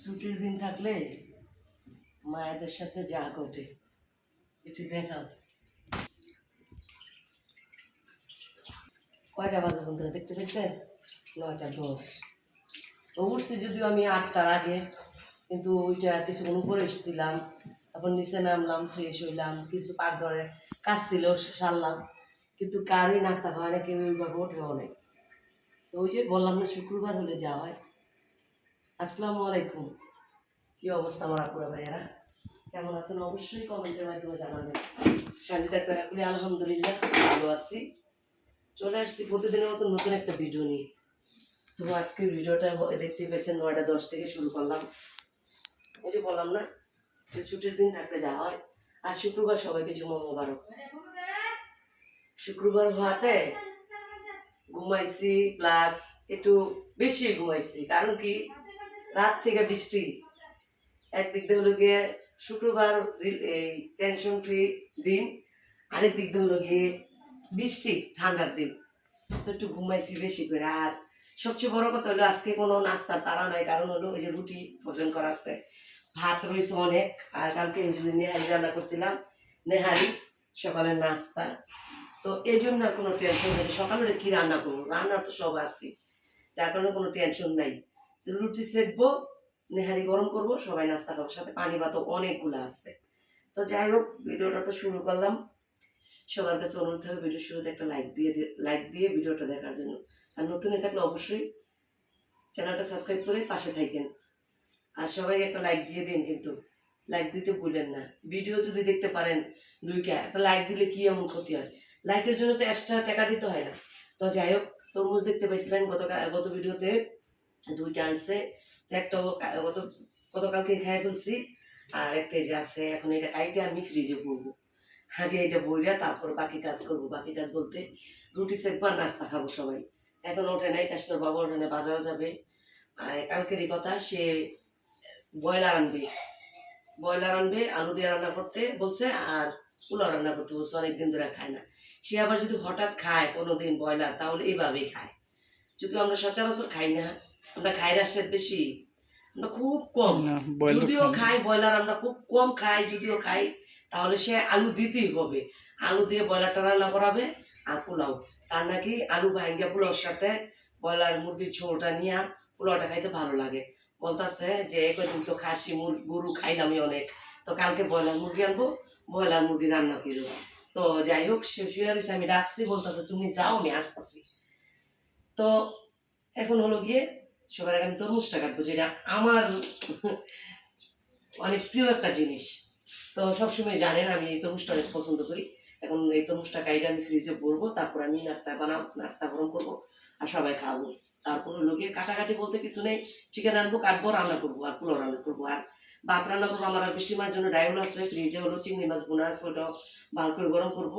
ছুটির দিন থাকলে মায়েদের সাথে যা ঘটে একটু দেখাও। কয়টা বাজে বন্ধুরা, দেখতে পেয়েছেন নয়টা দশ। উঠছি যদিও আমি আটটার আগে, কিন্তু ওইটা কিছুক্ষণ উপরে এসেছিলাম। তারপর নিচে নামলাম ফ্রেশ হইলাম, কিছু পাকঘরে কাজ ছিল, সারলাম। কিন্তু কারই নাস্তা হয় না, কেউ ওইভাবে ওঠেও নেই। তো ওই যে বললাম না, শুক্রবার হলে যাওয়া হয়। আসসালামু আলাইকুম। কি অবস্থা আমার আপুরা ভাইয়ারা? কেমন আছেন? অবশ্যই কমেন্টের মাধ্যমে জানাবেন। শান্তিতে একটা রাখলে আলহামদুলিল্লাহ ভালো আছি। চলে আসছি প্রতিদিনের মতো নতুন একটা ভিডিও নিয়ে। তো আজকের ভিডিওটা দেখতে পেয়েছেন নয়টা দশ থেকে শুরু করলাম। ওই যে বললাম না, যে ছুটির দিন থাকতে যাওয়া হয়। আর শুক্রবার সবাইকে জুমা মোবারক। শুক্রবার হওয়াতে ঘুমাইছি প্লাস একটু বেশি ঘুমাইছি। কারণ কি? রাত থেকে বৃষ্টি। একদিক দিয়ে হলো গিয়ে শুক্রবার এই টেনশন ফ্রি দিন, আরেক দিক দিয়ে হলো গিয়ে বৃষ্টি, ঠান্ডার দিন। তো একটু ঘুমাইছি বেশি করে। আর সবচেয়ে বড় কথা হলো, আজকে কোনো নাস্তার তারা নাই, কারণ হলো ওই যে রুটি ভোজন করা আছে। ভাত রয়েছে অনেক, আর কালকে জন্য নেহারি রান্না করছিলাম, নেহারি, সকালের নাস্তা। তো এই জন্য আর কোনো টেনশন নেই। সকালে কি রান্না করব? রান্না তো সব আছে, যার কারণে কোনো টেনশন নাই। রুটি সেকবো, নেহারি গরম করব, সবাই নাস্তা খাব। সাথে পানি ভাতও অনেকগুলো আসছে তো যাই হোক, ভিডিওটা তো শুরু করলাম। সবার কাছে অনুরোধ থাকবে, ভিডিও শুরুতে একটা লাইক দিয়ে লাইক দিয়ে ভিডিওটা দেখার জন্য। আর নতুন থাকলে অবশ্যই চ্যানেলটা সাবস্ক্রাইব করে পাশে থাকেন। আর সবাই একটা লাইক দিয়ে দিন কিন্তু। লাইক দিতে ভুলেন না। ভিডিও যদি দেখতে পারেন দুইটা, একটা লাইক দিলে কি এমন ক্ষতি হয়? লাইকের জন্য তো এক্সট্রা টাকা দিতে হয় না। তো যাই হোক, তরমুজ দেখতে পাইছিলেন গত গত ভিডিওতে। দুইটা আনছে একটা ও কা- গত গতকালকে খেয়ে ফেলছি, আর একটা যে আছে, এখন এটা কাইটে আমি ফ্রিজে পড়ব। আগে এটা বইরা তারপর বাকি কাজ করব। বাকি কাজ বলতে রুটি সেকবার নাস্তা খাব সবাই। এখন ওঠে নাই, কাশ্মীর বাবা ওঠে নাই, বাজারও যাবে। আর কালকেরই কথা, সে ব্রয়লার আনবে। ব্রয়লার আনবে, আলু দিয়ে রান্না করতে বলছে, আর পোলাও রান্না করতে বলছে, অনেকদিন ধরে খায় না। সে আবার যদি হঠাৎ খায় কোনোদিন ব্রয়লার, তাহলে এইভাবেই খায়। যদি আমরা সচরাচর খাই না আমরা খাই রাশের বেশি আমরা খুব কম। যদিও খাই ব্রয়লার আমরা খুব কম খাই যদিও খাই তাহলে সে আলু দিতেই হবে। আলু দিয়ে ব্রয়লারটা রান্না করাবে আর পোলাও। তার নাকি আলু ভাঙ্গা পোলাওর সাথে ব্রয়লার মুরগির ঝোলটা নিয়ে পোলাওটা খাইতে ভালো লাগে। বলতেছে যে একদিন তো খাসি গরু খাইলামই অনেক। তো কালকে ব্রয়লার মুরগি আনব ব্রয়লার মুরগি রান্না করব তো যাই হোক সে শুয়ে আমি ডাকছি বলতেছে তুমি যাও আমি আসতেছি। তো এখন হলো গিয়ে সবার আগে আমি তরমুজটা কাটবো, যেটা আমার অনেক প্রিয় একটা জিনিস। তো সবসময় জানেন, আমি এই তরমুজটা অনেক পছন্দ করি। এখন এই তরমুজটা কাইডে আমি ফ্রিজে ভরবো, তারপর আমি নাস্তা বানাবো, নাস্তা গরম করব আর সবাই খাব। তারপর লোকে কাটাকাটি বলতে কিছু নেই চিকেন আনব, কাটবো, রান্না করব আর পোলাও রান্না করব। আর ভাত রান্না করব, আমার আর বৃষ্টি মার জন্য ডাইল আছে, ফ্রিজে হলো চিংড়ি মাছ বোনা আছে, ওটাও ভালো করে গরম করব।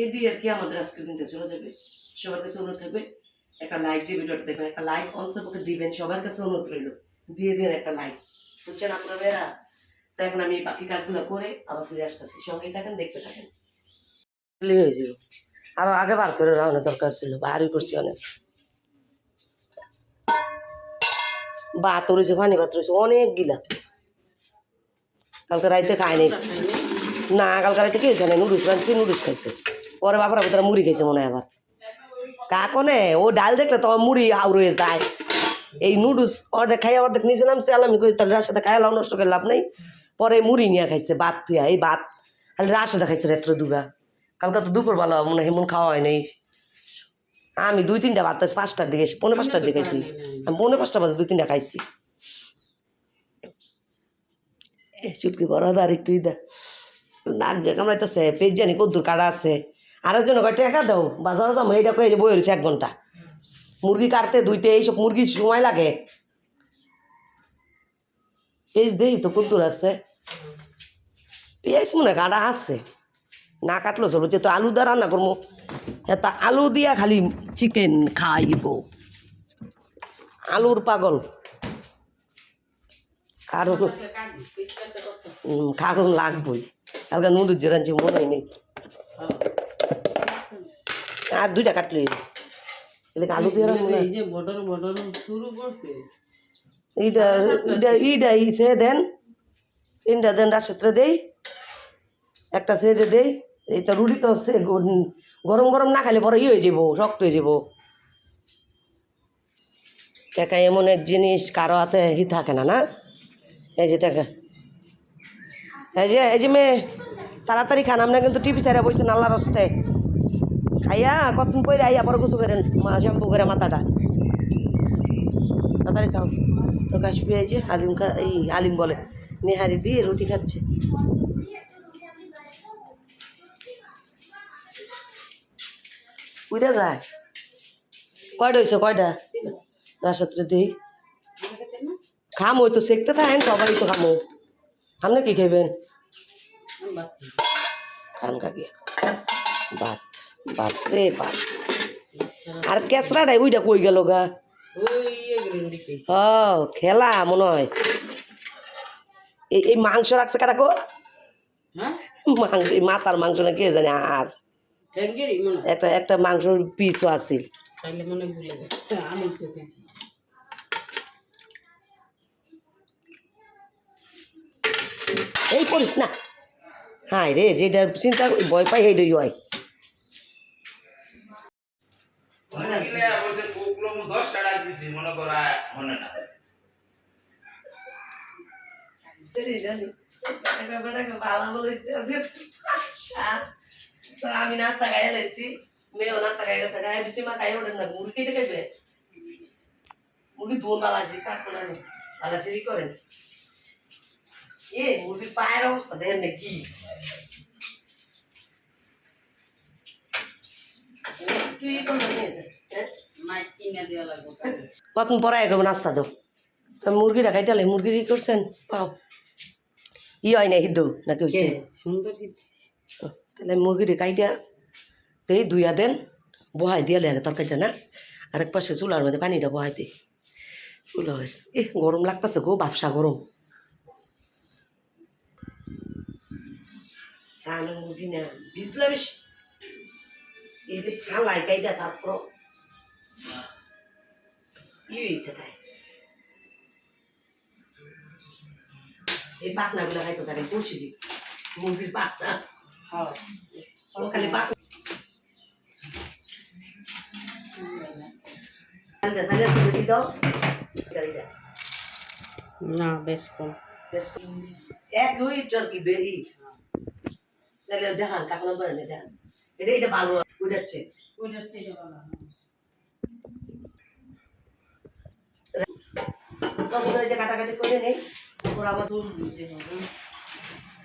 এই দিয়ে আর কি আমাদের আজকের দিনটা চলে যাবে। সবার কাছে অনুরোধ থাকবে একটা লাইক দিয়ে ভিডিওটা দেখবেন, একটা লাইক অন্তপক্ষে দিবেন, সবার কাছে অনুরোধ রইল, দিয়ে দিন একটা লাইক বুঝছেন আপনারা বেরা তো এখন আমি বাকি কাজগুলো করে আবার ফিরে আসতেছি। সঙ্গেই থাকেন, দেখতে থাকেন। আরও আগে বার করে রান্না দরকার ছিল, বাহারি করছি অনেক। ভাত রয়েছে পানি ভাত রয়েছে অনেক গিলা। কালকে রাইতে খায়নি। না, কালকে রাইতে কি খায় নুডলস রাঁধছি, নুডলস খাইছে। পরে বাবার তারা মুড়ি খাইছে মনে হয় আবার। কাকনে ও ডাল দেখলে তো মুড়ি হাওড়ে যায়। এই নুডলস অর্ধেক খাইয়া অর্ধেক নিচে নামছে আমি কই তাহলে সাথে খাইয়া লাউ নষ্ট করে লাভ নাই। পরে মুড়ি নিয়ে খাইছে ভাত তুইয়া এই ভাত। খালি সাথে খাইছে রাত্রে দুগা কালকে তো দুপুর বেলা মনে হয় এমন খাওয়া হয় নাই। আমি দুই তিনটা ভাত পাঁচটার দিকে পৌনে পাঁচটার দিকে খাইছি। আমি পৌনে পাঁচটা বাজে দুই তিনটা খাইছি। চুটকি বড় দা আর একটু দা। নাক যে কামড়াইতেছে পেজ জানি কদ্দুর কাটা আছে। আরেকজন কয় টাকা দাও বাজারে যাব এইটা কয়ে যে বই রয়েছে এক ঘণ্টা। মুরগি কাটতে ধুইতে এইসব মুরগি সময় লাগে। পেঁয়াজ দেই তো কদ্দুর আছে। পেঁয়াজ মনে কাটা আছে। না কাটলো চলো যে তো আলু দিয়ে রান্না করব এটা আলু দিয়া খালি চিকেন খাইব। আলুর পাগল। কারণ কারণ লাগবই। কালকে যে রাঁধছি মনে হয় নেই। আর দুইটা কাটলে। এলে আলু দিয়ে রান্না এই যে বটল বটল শুরু করছে। এইটা এইটা এইটা ইসে দেন। তিনটা দেন রাশেত্রে দেই। একটা সেরে দেই। এইটা রুটি তো সে গ- গরম গরম না খাইলে পরে ই হয়ে যাব শক্ত হয়ে যাব টাকা এমন এক জিনিস কারও হাতে হি থাকে না না? এই যে টাকা। এই যে এই যে মেয়ে তাড়াতাড়ি খান আমরা কিন্তু টিভি সাইরা বসছেন আল্লাহর রস্তে খাইয়া কতক্ষণ পরে আইয়া পরে গোসু করেন শ্যাম্পু করে মাথাটা। তাড়াতাড়ি খাও। তো কাশ্মী এই যে আলিম খা এই আলিম বলে নেহারি দিয়ে রুটি খাচ্ছে। উইরা যায়। কয়টা হয়েছে কয়টা? রাসাত্রে দিই খাম ওই তো সেকতে থাকেন সবাই তো খামো আপনি কি খাইবেন? খান কাকি। ভাত। ভাত রে ভাত আর কেসরাটাই ওইটা কই গেল গা? ও খেলা মনে হয়। এই এই মাংস রাখছে কাটা কো? মাংস এই মাথার মাংস না কে জানে আর। একটা একটা মাংসর পিসও আছিল। এই করিস না। হাই রে যেটা চিন্তা ভয় পাই সেইটাই হয় মিলে বলছে কোকলো মু দশ টাকা দিছি মনে করা মনে না আমি নাস্তা খাই গেছে গায়ে বৃষ্টি মা খাই ওঠেন না মুরগি ধুন বালাসি করেন এ মুরগির পায়ের অবস্থা দেখেন না কি তুই কতক্ষণ পরে এক নাস্তা দাও তো মুরগিটা খাইতে মুরগি করছেন পাও ই হয় না হিদ্দু নাকি সুন্দর তো তাহলে মুরগিটা কাইটা এই দুইয়া দেন, বহাই দিয়ে লাগে তরকারিটা, না? আরেক পাশে চুলার মধ্যে পানিটা বহাই দে চুলা হয়েছে এ গরম লাগতেছে গো, বাপসা গরম। মুরগি না এই যে ই হইতে দেয়। এই পাকনাগুলো খাইতো তাকে পড়ছি দি মুরগির পাকনা খালি না, বেশ কম। এক, দুই জন কি বেরি? সাইডে দেখান কাকনা করে নে দেখান। এটা এটা ভালো, উঠাচ্ছে। তখন কাটাকাটি করে নেই ওরা আবার দিতে হবে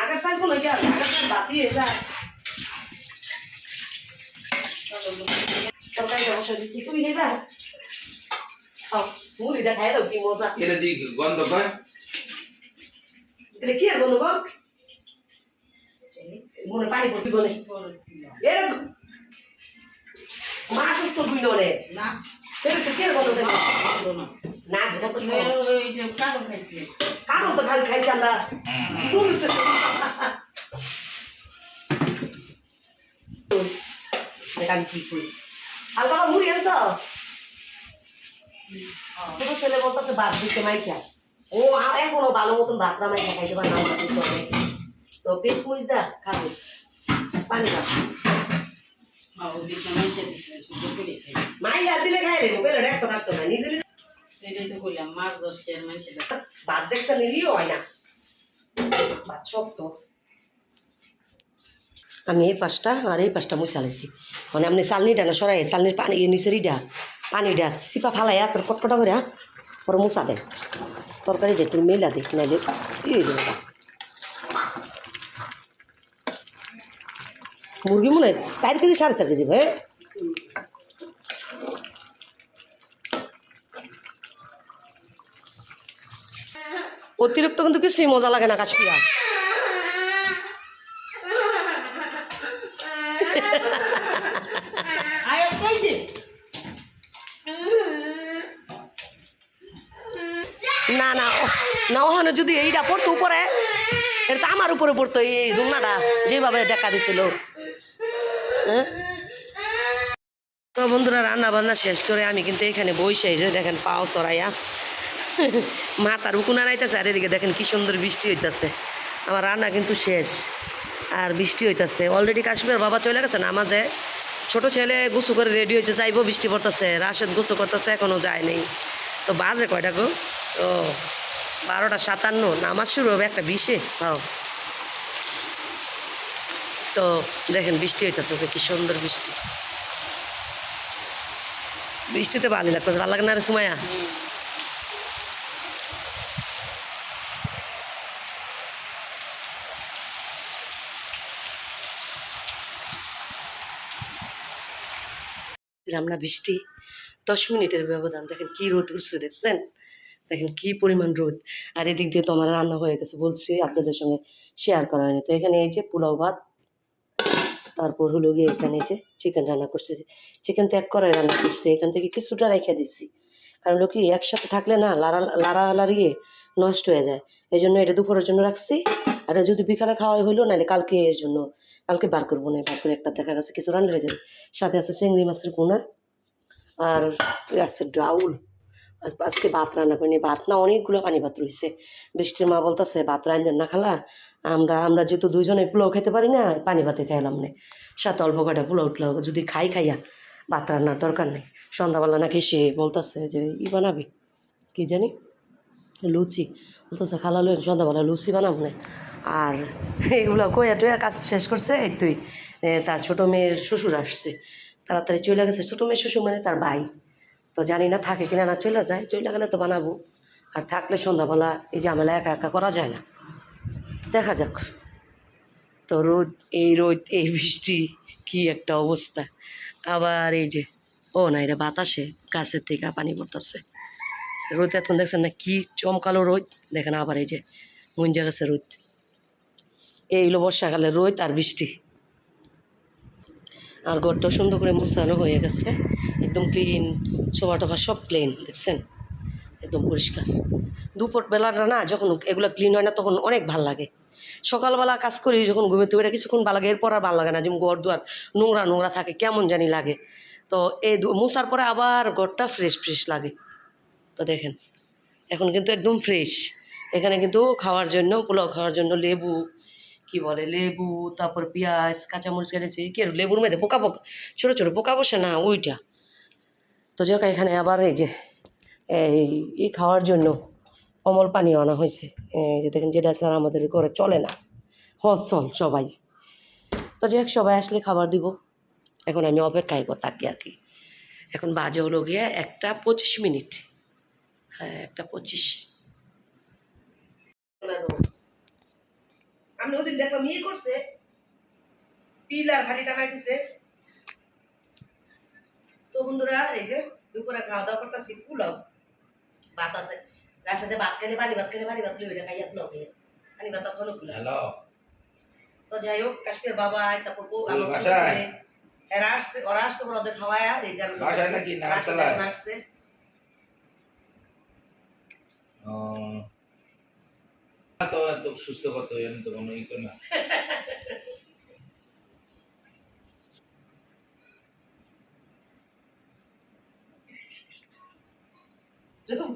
আগের কোনো গিয়ে আগের সাইড বাতি হয়ে যায়। তরকারি অবশ্য দিচ্ছি তুমি খাইবা? খাও মুড়ি দেখাই দাও কি মজা। এটা দিয়ে গন্ধ পায়? এটা কি আর বন্ধু গো মনে পানি পড়ছি বলে। এটা মাছ তো দুই নলে না। এটা কি আর বন্ধু দেবে না। যেটা তো সব। ওই যে কালো খাইছি। কারণ তো খালি খাইছি আমরা। আমি কি করি। হালকা মুড়ি আনছ ছোট ছেলে বলতেছে ভাত দিতে মাইকা। ও এখনও ভালো মতন ভাত না মাইকা খাইতে পারে না। তো পেঁচ মরিচ দা খাব। পানি খাই মাইয়া দিলে খাই রে মোবাইল একটা থাকতো না। নিজে মাছ ভাত দেখতে নিলেও হয় না। ভাত শক্ত আমি এই পাঁচটা আর এই পাঁচটা মুই চালাইছি মানে আপনি চালনিটা না সরাই, চালনির পানি নিচের ইটা পানিটা চিপা ফালাইয়া তোর কটকটা করে পরে মুসা দেয় তরকারিটা একটু মেলা দিই নাইলে ই হয়ে যাবে মুরগি মনে হয় চার কেজি, সাড়ে চার কেজি, ভাই। অতিরিক্ত কিন্তু কিছুই মজা লাগে না কাশপিয়া না না না ওখানে যদি এইটা পড়তো উপরে এটা আমার উপরে পড়তো এই জুমনাটা যেভাবে দেখা দিছিল। হ্যাঁ? তো বন্ধুরা রান্না বান্না শেষ করে আমি কিন্তু এখানে বসে এই যে দেখেন পাও চড়াইয়া মাথার উকুনা নাইতেছে আর এদিকে দেখেন কী সুন্দর বৃষ্টি হইতেছে। আমার রান্না কিন্তু শেষ, আর বৃষ্টি হইতেছে। অলরেডি কাশ্মীর বাবা চলে গেছে না আমাদের ছোট ছেলে গুছু করে রেডি হয়েছে, যাইবো বৃষ্টি পড়তেছে, রাশেদ গুছু করতেছে এখনও যায় নেই। তো বাজে কয়টা গো? ও, বারোটা সাতান্ন, নামাজ শুরু হবে একটা বিশে তাও তো দেখেন বৃষ্টি হইতেছে কি সুন্দর বৃষ্টি। বৃষ্টিতে ভালো লাগতেছে, ভালো লাগে না রে সুমায়া দিলাম না বৃষ্টি, দশ মিনিটের ব্যবধান। দেখেন কি রোদ উঠছে, দেখছেন? দেখেন কি পরিমাণ রোদ। আর এদিক দিয়ে তো আমার রান্না হয়ে গেছে, বলছি আপনাদের সঙ্গে শেয়ার করা হয়নি। তো এখানে এই যে পোলাও ভাত, তারপর হলো গিয়ে এখানে যে চিকেন রান্না করছে। চিকেন তো এক করে রান্না করছে, এখান থেকে কিছুটা রেখে দিচ্ছি কারণ হলো কি, একসাথে থাকলে না, লাড়া লাড়া লাড়িয়ে নষ্ট হয়ে যায়। এই জন্য এটা দুপুরের জন্য রাখছি। আর যদি বিকালে খাওয়াই হইল নাহলে কালকে এর জন্য, কালকে বার করব না, বার করে একটা দেখা গেছে কিছু রান্না হয়ে যাবে। সাথে আছে চিংড়ি মাছের পোনা আর আছে ডাউল। আজ- আজকে ভাত রান্না করিনি, ভাত না অনেকগুলো পানি ভাত রয়েছে। বৃষ্টির মা বলতেছে, ভাত রান্ধেন না খালা, আমরা আমরা যেহেতু দুজনে পোলাও খেতে পারি না, পানি ভাতে খাইলাম না। সাথে অল্প কটা পোলাও টুলাও যদি খাই খাইয়া ভাত রান্নার দরকার নেই। সন্ধ্যাবেলা নাকি সে বলতেছে যে, ই বানাবি, কি জানি? লুচি। বলতেছে, খালা সন্ধ্যাবেলা লুচি বানাবো না। আর এগুলো কইয়া টইয়া কাজ শেষ করছে, এই তুই তার ছোটো মেয়ের শ্বশুর আসছে। তাড়াতাড়ি চলে গেছে, ছোটো মেয়ের শ্বশুর মানে তার ভাই। তো জানি না থাকে কিনা না চলে যায় চলে গেলে তো বানাবো। আর থাকলে সন্ধ্যাবেলা এই ঝামেলা একা একা করা যায় না। দেখা যাক। তো রোদ, এই রোদ, এই বৃষ্টি, কি একটা অবস্থা। আবার এই যে, ও না, এটা বাতাসে, গাছের থেকে পানি পড়তেছে। রোদ এখন দেখছেন না, কি চমকালো রোদ। দেখেন আবার এই যে মঞ্জা গেছে রোদ। এইগুলো বর্ষাকালে রোদ আর বৃষ্টি। আর ঘরটাও সুন্দর করে মোছানো হয়ে গেছে। একদম ক্লিন সোফা টোফা সব ক্লিন দেখছেন? একদম পরিষ্কার। দুপুর বেলাটা না, যখন এগুলো ক্লিন হয় না, তখন অনেক ভালো লাগে। সকালবেলা কাজ করি, যখন ঘুমেতে ওটা কিছুক্ষণ ভালো লাগে, এরপর আর ভালো লাগে না। যেমন ঘর দুয়ার নোংরা নোংরা থাকে, কেমন জানি লাগে। তো এই মোছার পরে আবার ঘরটা ফ্রেশ ফ্রেশ লাগে। তো দেখেন, এখন কিন্তু একদম ফ্রেশ এখানে কিন্তু খাওয়ার জন্য, পোলাও খাওয়ার জন্য লেবু, কি বলে, লেবু, তারপর পেঁয়াজ, কাঁচামরিচ কেটেছি। কি আর লেবুর মধ্যে পোকা পোকা, ছোটো ছোটো পোকা বসে না, ওইটা। তো যাক এখানে আবার এই যে, এই খাওয়ার জন্য অমল পানি আনা হয়েছে। যে দেখেন, যেটা স্যার আমাদের করে চলে না। হসল সবাই। তো যাক সবাই আসলে খাবার দিব। এখন আমি অপেক্ষায় থাকি আর কি। এখন বাজে হলো গিয়ে একটা পঁচিশ মিনিট। হ্যাঁ একটা পঁচিশ। আমি ওদিন দেখলাম ইয়ে করছে পিলার ভারী টাকাইতেছে তো বন্ধুরা এই যে দুপুরে খাওয়া দাওয়া করতেছি পোলাও। ভাত আছে। তার সাথে ভাত খেলে পানি ভাত খেলে পানি ভাত খেলে ওইটা খাইয়া পোলাও খেয়ে পানি ভাত আছে অনেকগুলো। হ্যালো। তো যাই হোক কাশ্মীর বাবা তারপর বউ, আমার এরা আসছে ওরা আসছে ওরা ওদের খাওয়ায়। এই যে আসছে ও তো এত সুস্থ করতে হয় আমি তো কোনো ই না। যখন